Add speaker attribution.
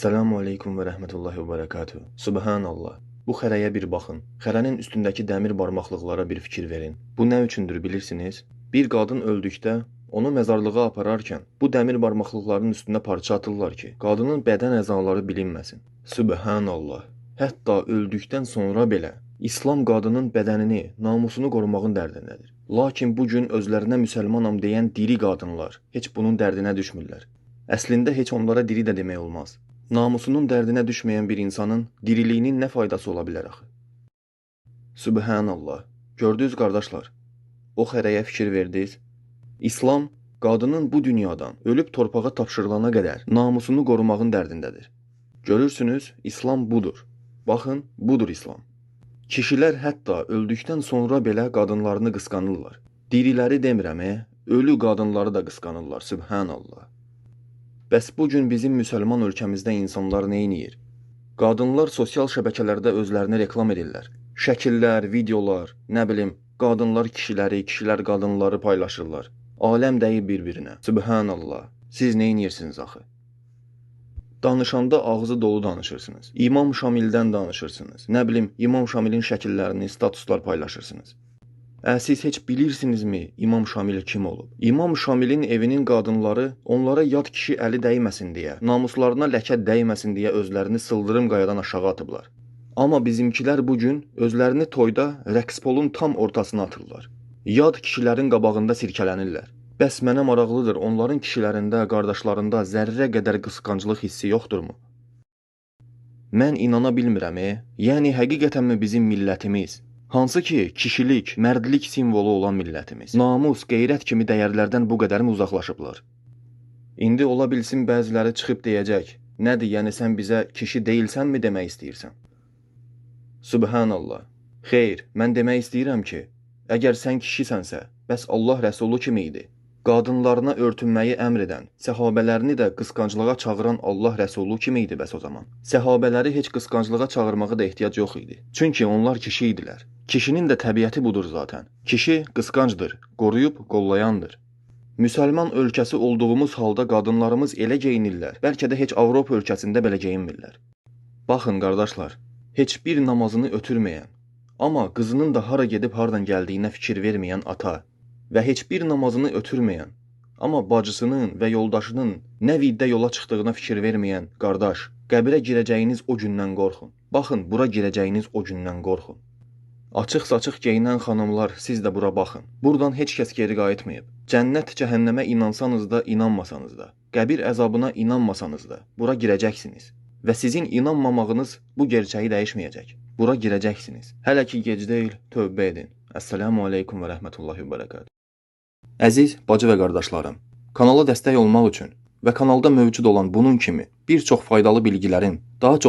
Speaker 1: Esselamu aleykum və rəhmətullahi və bərəkatuhu. Subhanallah. Bu xərəyə bir baxın. Xərənin üstündəki dəmir barmaqlıqlara bir fikir verin. Bu nə üçündür bilirsiniz? Bir qadın öldükdə onu məzarlığa apararkən bu dəmir barmaqlıqların üstünə parça atırlar ki, qadının bədən əzaları bilinməsin. Subhanallah. Hətta öldükdən sonra belə İslam qadının bədənini, namusunu qorumağın dərdindədir. Lakin bu gün özlərinə müsəlmanam deyən diri qadınlar heç bunun dərdinə düşmürlər. Əslində heç onlara diri də demək olmaz. Namusunun dərdinə düşməyən bir insanın diriliyinin nə faydası ola bilər axı? Subhanallah. Gördünüz qardaşlar? O xərəyə fikir verdiniz? İslam qadının bu dünyadan ölüb torpağa tapşırılana qədər namusunu qorumağın dərdindədir. Görürsünüz, İslam budur. Baxın, budur İslam. Kişilər hətta öldükdən sonra belə qadınlarını qısqanırlar. Diriləri demirəm, e, ölü qadınları da qısqanırlar. Subhanallah. Bəs bu gün bizim müsəlman ölkəmizdə insanlar nə edir? Qadınlar sosial şəbəkələrdə özlərini reklam edirlər. Şəkillər, videolar, nə bilim, qadınlar kişiləri, kişilər qadınları paylaşırlar. Aləm dəyir bir-birinə. Subhanallah. Siz nə edirsiniz axı? Danışanda ağzı dolu danışırsınız. İmam Şamildən danışırsınız. Nə bilim, İmam Şamilin şəkillərini, statuslar paylaşırsınız. Siz heç bilirsinizmi İmam Şamil kim olub? İmam Şamilin evinin qadınları onlara yad kişi əli dəyməsin deyə, namuslarına ləkə dəyməsin deyə özlərini sıldırım qayadan aşağı atıblar. Amma bizimkilər bu gün özlərini toyda rəqs polun tam ortasına atırlar. Yad kişilərin qabağında sirkələnirlər. Bəs mənə maraqlıdır, onların kişilərində, qardaşlarında zərrə qədər qısqanclıq hissi yoxdurmu? Mən inana bilmirəm, e. Yəni həqiqətənmi bizim millətimiz Hansı ki, kişilik, mərdlik simvolu olan millətimiz, namus, qeyrət kimi dəyərlərdən bu qədərmi uzaqlaşıblar? İndi ola bilsin bəziləri çıxıb deyəcək: "Nədir, yəni sən bizə kişi deyilsənmi demək istəyirsən?" Subhanallah. Xeyr, mən demək istəyirəm ki, əgər sən kişisənsə, bəs Allah Rəsulu kimi idi? Qadınlarına örtünməyi əmr edən, səhabələrini də qısqanclığa çağıran Allah Rəsulu kimi idi bəs o zaman? Səhabələri heç qısqanclığa çağırmağa da ehtiyac yox idi. Çünki onlar kişi idilər. Kişinin də təbiəti budur zaten. Kişi qısqancdır, qoruyub qollayandır. Müsəlman ölkəsi olduğumuz halda qadınlarımız elə geyinirlər, bəlkə də heç Avropa ölkəsində belə geyinmirlər. Baxın qardaşlar, heç bir namazını ötürməyən, amma qızının da hara gedib hardan gəldiyinə fikir verməyən ata və heç bir namazını ötürməyən, amma bacısının və yoldaşının nə viddə yola çıxdığına fikir verməyən qardaş, qəbrə girəcəyiniz o gündən qorxun. Baxın, bura girəcəyiniz o gündən qorxun. Açıq-saçıq geyinən xanımlar, siz də bura baxın. Burdan heç kəs geri qayıtmayıb. Cənnət cəhənnəmə inansanız da, inanmasanız da, qəbir əzabına inanmasanız da, bura girəcəksiniz. Və sizin inanmamağınız bu gerçəyi dəyişməyəcək. Bura girəcəksiniz. Hələ ki gec deyil, tövbə edin. Əssalamu aleykum və rəhmətullahi və bərəkatuhu. Əziz bacı və qardaşlarım, kanala dəstək olmaq üçün və kanalda mövcud olan bunun kimi bir çox faydalı bilgilərin daha çox